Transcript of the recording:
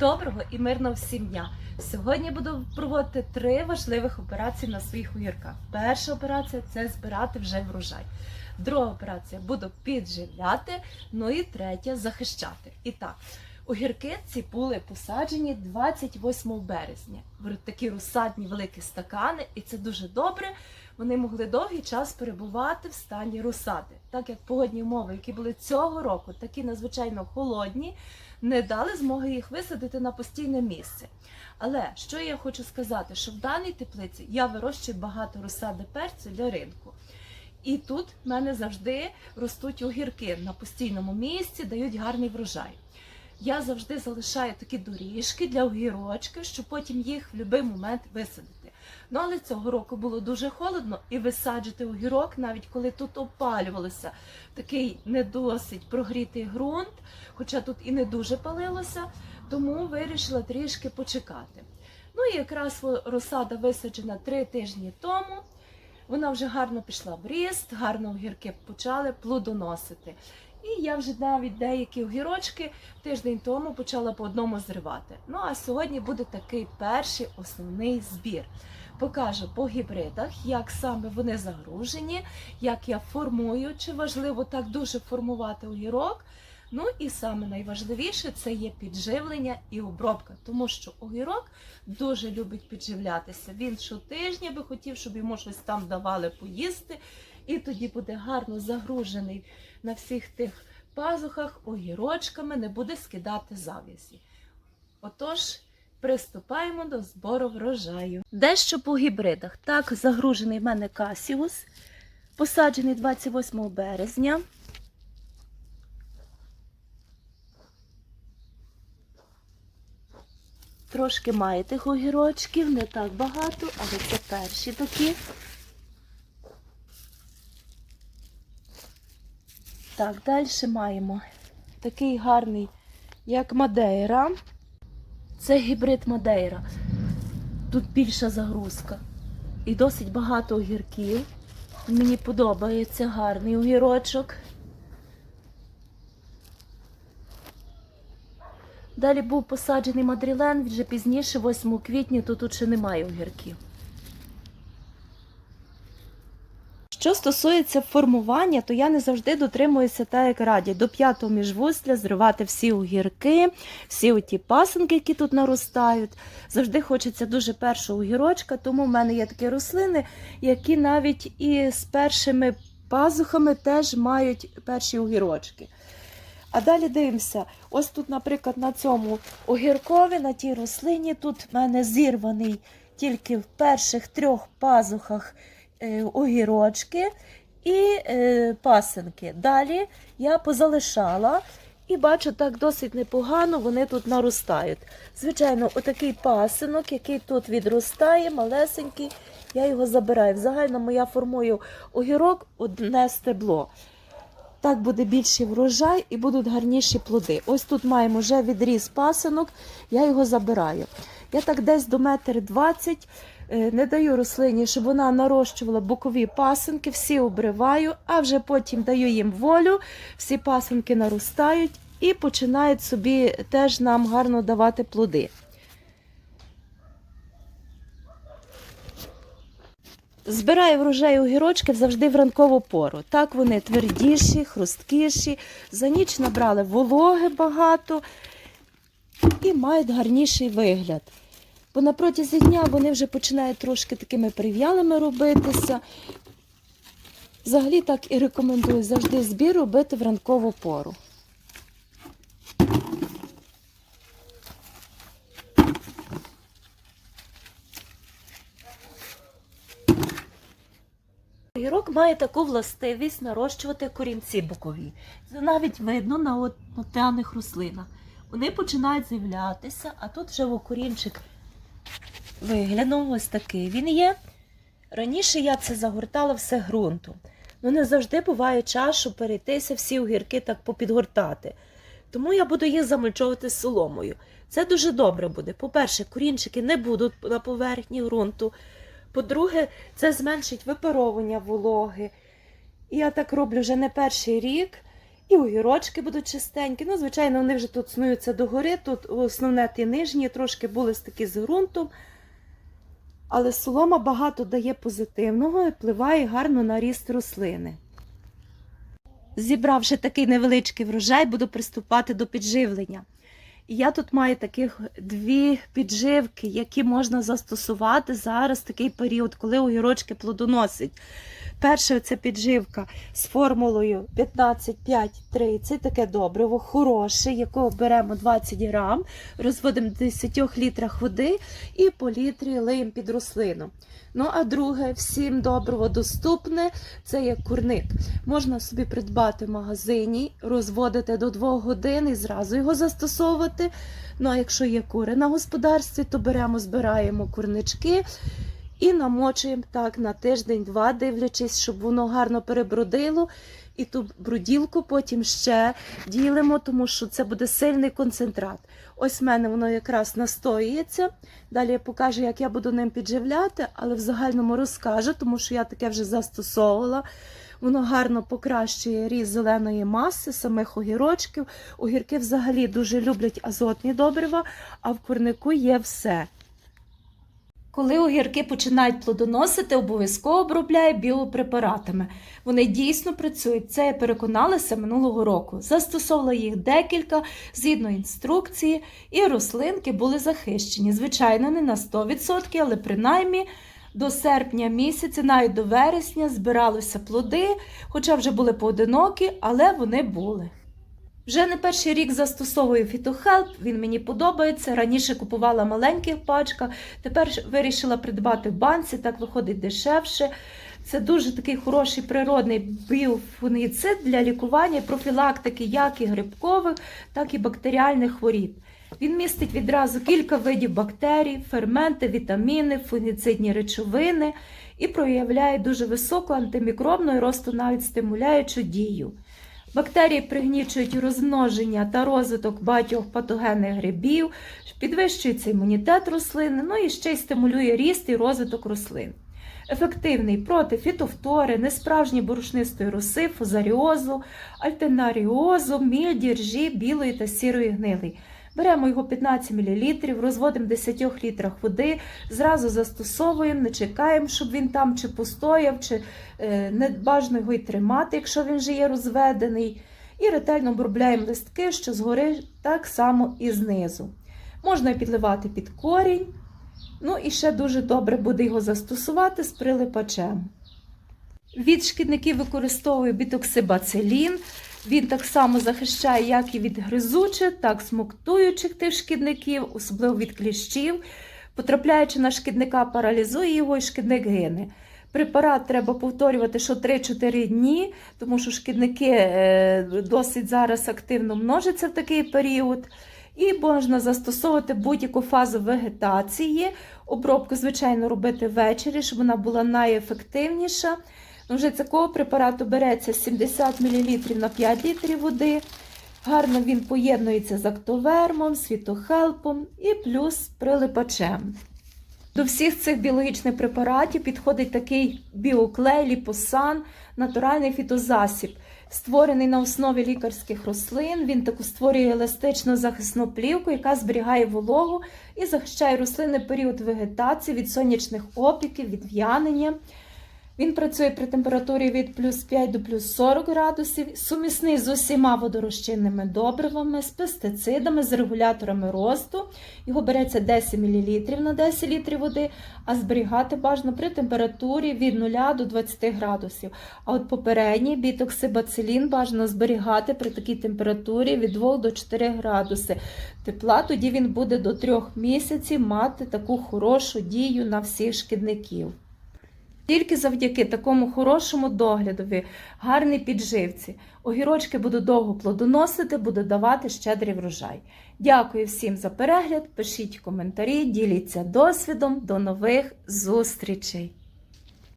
Доброго і мирного всім дня! Сьогодні буду проводити три важливих операції на своїх огірках. Перша операція це збирати вже врожай. Друга операція буду підживляти. Ну і третя захищати. І так, огірки ці були посаджені 28 березня. В такі розсадні великі стакани, і це дуже добре. Вони могли довгий час перебувати в стані розсади, так як погодні умови, які були цього року, такі надзвичайно холодні, не дали змоги їх висадити на постійне місце. Але що я хочу сказати, що в даній теплиці я вирощую багато розсади перцю для ринку. І тут в мене завжди ростуть огірки на постійному місці, дають гарний врожай. Я завжди залишаю такі доріжки для огірочків, щоб потім їх в будь-який момент висадити. Ну але цього року було дуже холодно, і висаджувати огірок, навіть коли тут опалювалося такий не досить прогрітий ґрунт, хоча тут і не дуже палилося, тому вирішила трішки почекати. Ну і якраз розсада висаджена три тижні тому. Вона вже гарно пішла в ріст, гарно огірки почали плодоносити. І я вже навіть деякі огірочки тиждень тому почала по одному зривати. Ну а сьогодні буде такий перший основний збір. Покажу по гібридах, як саме вони загружені, як я формую, чи важливо так дуже формувати огірок. Ну і саме найважливіше це є підживлення і обробка, тому що огірок дуже любить підживлятися. Він щотижня би хотів, щоб йому щось там давали поїсти, і тоді буде гарно загружений на всіх тих пазухах огірочками, не буде скидати зав'язі. Отож. Приступаємо до збору врожаю. Дещо по гібридах. Так, загружений в мене касіус, посаджений 28 березня. Трошки має тих огірочків, не так багато, але це перші такі. Так, далі маємо такий гарний, як Мадейра. Це гібрид Мадейра. Тут більша загрузка. І досить багато огірків. Мені подобається гарний огірочок. Далі був посаджений мадрілен, вже пізніше, 8 квітня, то тут ще немає огірків. Що стосується формування, то я не завжди дотримуюся так, як радять. До п'ятого міжвузля зривати всі огірки, всі оті пасенки, які тут наростають. Завжди хочеться дуже першого огірочка, тому в мене є такі рослини, які навіть і з першими пазухами теж мають перші огірочки. А далі дивимося, ось тут, наприклад, на цьому огіркові, на тій рослині, тут в мене зірваний тільки в перших трьох пазухах огірочки і е, пасенки. Далі я позалишала і бачу, так досить непогано вони тут наростають. Звичайно, отакий пасинок, який тут відростає, малесенький, я його забираю. В загальному я формую огірок одне стебло. Так буде більший врожай і будуть гарніші плоди. Ось тут маємо вже відріз пасинок, я його забираю. Я так десь до метр двадцять не даю рослині, щоб вона нарощувала бокові пасинки, всі обриваю, а вже потім даю їм волю, всі пасинки наростають і починають собі теж нам гарно давати плоди. Збираю врожай огірочків завжди в ранкову пору. Так вони твердіші, хрусткіші, за ніч набрали вологи багато і мають гарніший вигляд. Бо на протязі дня вони вже починають трошки такими прив'ялими робитися. Взагалі так і рекомендую завжди збір робити в ранкову пору. Огірок має таку властивість нарощувати корінці бокові. Це навіть видно на отаних рослинах. Вони починають з'являтися, а тут вже окорінчик виглянув ось такий він є. Раніше я це загортала все ґрунтом. Ну не завжди буває час, щоб перейтися всі огірки так попідгортати. Тому я буду їх замульчовувати соломою. Це дуже добре буде. По-перше, корінчики не будуть на поверхні ґрунту. По-друге, це зменшить випаровування вологи. І я так роблю вже не перший рік. І огірочки будуть чистенькі. Ну, звичайно, вони вже тут снуються догори. Тут основне ті нижні, трошки були такі з ґрунтом. Але солома багато дає позитивного і впливає гарно на ріст рослини. Зібравши такий невеличкий врожай, буду приступати до підживлення. Я тут маю таких дві підживки, які можна застосувати зараз такий період, коли огірочки плодоносять. Перша це підживка з формулою 15-5-30, таке добриво, хороше, якого беремо 20 грам, розводимо в 10 літрах води і по літрі лиємо під рослину. Ну, а друге, всім добриво доступне, це є курник. Можна собі придбати в магазині, розводити до 2 годин і зразу його застосовувати. Ну, а якщо є кури на господарстві, то беремо, збираємо курнички і намочуємо так на тиждень-два, дивлячись, щоб воно гарно перебродило. І ту бруділку потім ще ділимо, тому що це буде сильний концентрат. Ось в мене воно якраз настоюється. Далі я покажу, як я буду ним підживляти, але в загальному розкажу, тому що я таке вже застосовувала. Воно гарно покращує ріст зеленої маси, самих огірочків. Огірки взагалі дуже люблять азотні добрива, а в курнику є все. Коли огірки починають плодоносити, обов'язково обробляю біопрепаратами. Вони дійсно працюють. Це я переконалася минулого року. Застосовувала їх декілька згідно інструкції, і рослинки були захищені. Звичайно, не на 100%, але принаймні до серпня місяця, навіть до вересня, збиралися плоди, хоча вже були поодинокі, але вони були. Вже не перший рік застосовую фітохелп, він мені подобається. Раніше купувала в маленьких пачках, тепер вирішила придбати в банці, так виходить дешевше. Це дуже такий хороший природний біофунгіцид для лікування профілактики як і грибкових, так і бактеріальних хворіб. Він містить відразу кілька видів бактерій, ферменти, вітаміни, фунгіцидні речовини і проявляє дуже високу антимікробну і росту навіть стимуляючу дію. Бактерії пригнічують розмноження та розвиток багатьох патогенних грибів, підвищується імунітет рослини, ну і ще й стимулює ріст і розвиток рослин. Ефективний проти фітофтори, несправжньої борошнистої роси, фузаріозу, альтенаріозу, мільді, ржі, білої та сірої гнили. Беремо його 15 мл, розводимо в 10 літрах води, зразу застосовуємо, не чекаємо, щоб він там чи постояв, чи е, не бажано його й тримати, якщо він вже є розведений. І ретельно обробляємо листки, що згори так само і знизу. Можна підливати під корінь. Ну і ще дуже добре буде його застосувати з прилипачем. Від шкідників використовую бітоксибацилін. Він так само захищає як і від гризучих, так смоктуючих тих шкідників, особливо від кліщів. Потрапляючи на шкідника, паралізує його і шкідник гине. Препарат треба повторювати що 3-4 дні, тому що шкідники е, досить зараз активно множаться в такий період. І можна застосовувати будь-яку фазу вегетації. Обробку, звичайно, робити ввечері, щоб вона була найефективніша. Ну, Вже такого препарату береться 70 мл на 5 літрів води. Гарно він поєднується з актовермом, світохелпом і плюс прилипачем. До всіх цих біологічних препаратів підходить такий біоклей, ліпосан, натуральний фітозасіб, створений на основі лікарських рослин. Він таку створює еластичну захисну плівку, яка зберігає вологу і захищає рослини період вегетації від сонячних опіків, від в'янення. Він працює при температурі від плюс 5 до плюс 40 градусів, сумісний з усіма водорозчинними добривами, з пестицидами, з регуляторами росту. Його береться 10 мл на 10 літрів води, а зберігати бажано при температурі від 0 до 20 градусів. А от попередній бітоксибацилін бажано зберігати при такій температурі від 2 до 4 градуси. Тепла тоді він буде до 3 місяців мати таку хорошу дію на всіх шкідників. Тільки завдяки такому хорошому доглядові, гарній підживці, огірочки будуть довго плодоносити, буду давати щедрий врожай. Дякую всім за перегляд. Пишіть коментарі, діліться досвідом. До нових зустрічей!